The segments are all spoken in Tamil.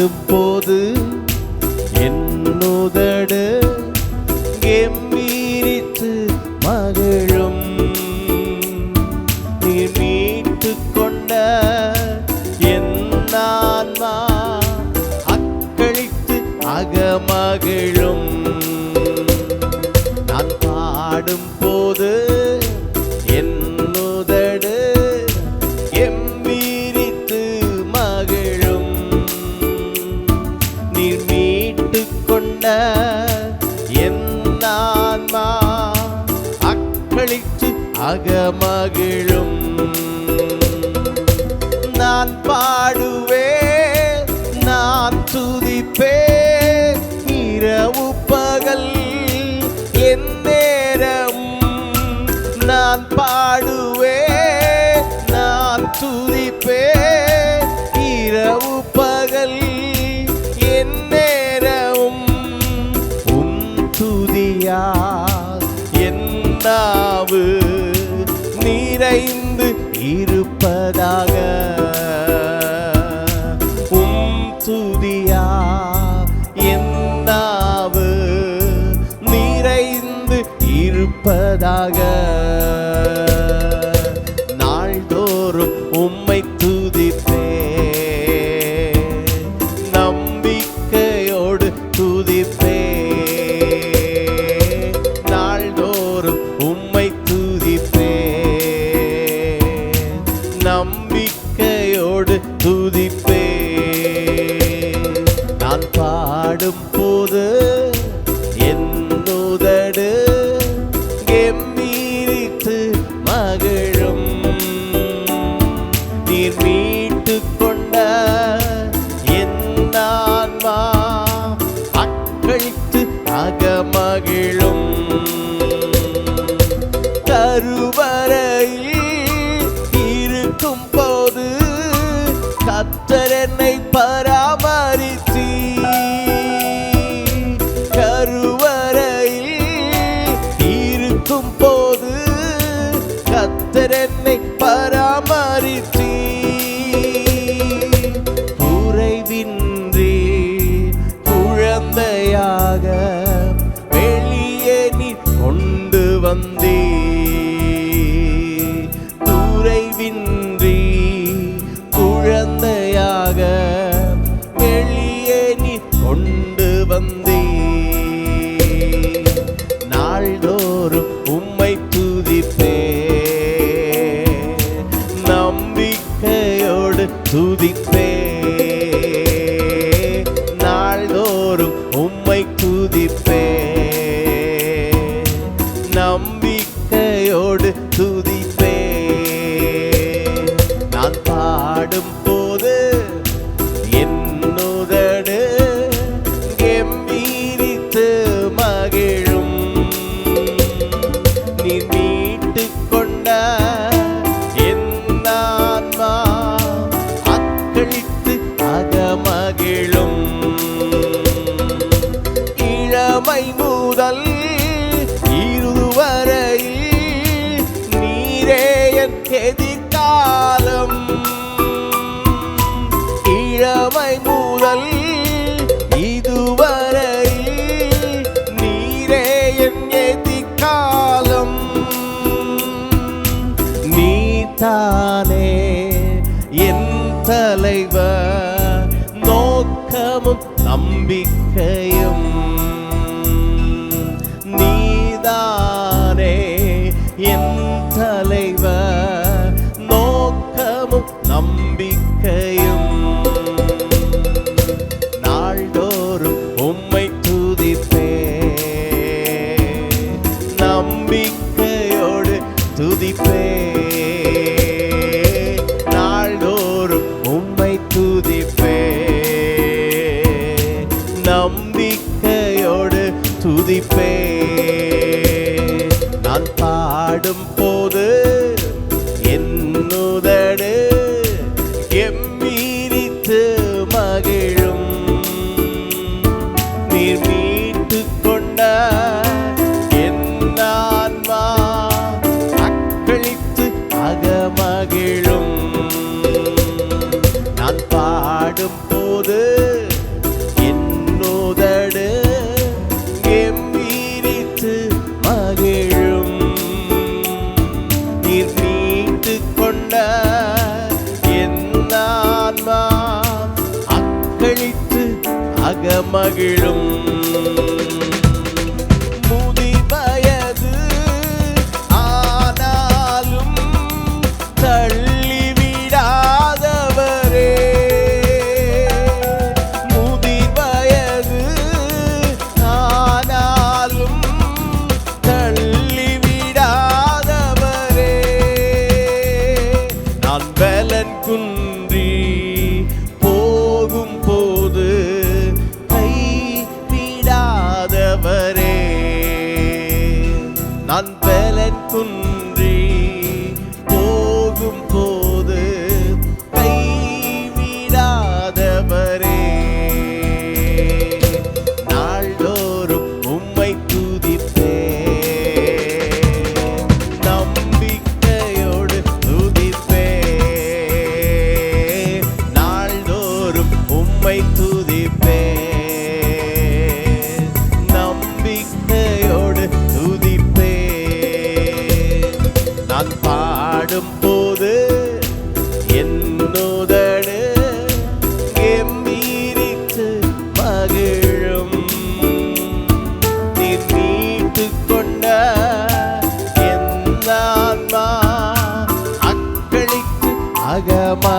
பாடும் போது என்னுதடு கெம்பீரித்து மகிழும். நீ மீட்டு கொண்ட என் ஆன்மா அக்களித்து அகமகிழும். நான் பாடும் அகமகிழும் இருப்பதாக. உம் துதியா என் நிறைந்து இருப்பதாக. நாள்தோறும் உம்மை துதிப்பே. நம்பிக்கையோடு துதிப்பே. பாடும் போது என்னுதடு கெம்பீரித்து மகிழும். நீர் மீட்டு கொண்ட என் ஆன்மா அக்களித்து அகமகிழும். கருவறையில் இருக்கும் போது கத்தர் என்னை பராமரித்து துதிப்பே நாள்தோறும் உம்மை துதிப்பே. நம்பிக்கையோடு துதிப்பே. நான் பாடும் போது என்னுதடு கெம்பீரித்து மகிழும். நீ மீட்டு கொண்ட நம்பிக்கையோடு துதிப்பே. நாள்தோறும் உம்மை துதிப்பே. நம்பிக்கையோடு துதிப்பே. நான் பாடும் போது என்னுதடு மகிழும்.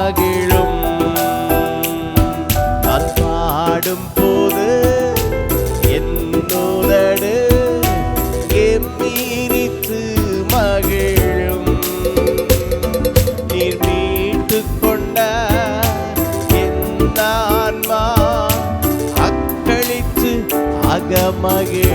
மகிழும். நான் பாடும் போது என்னோதடு எம்மீரித்து மகிழும். நீர் மீட்டு கொண்ட என் ஆன்மா அக்களித்து அகமகிழ்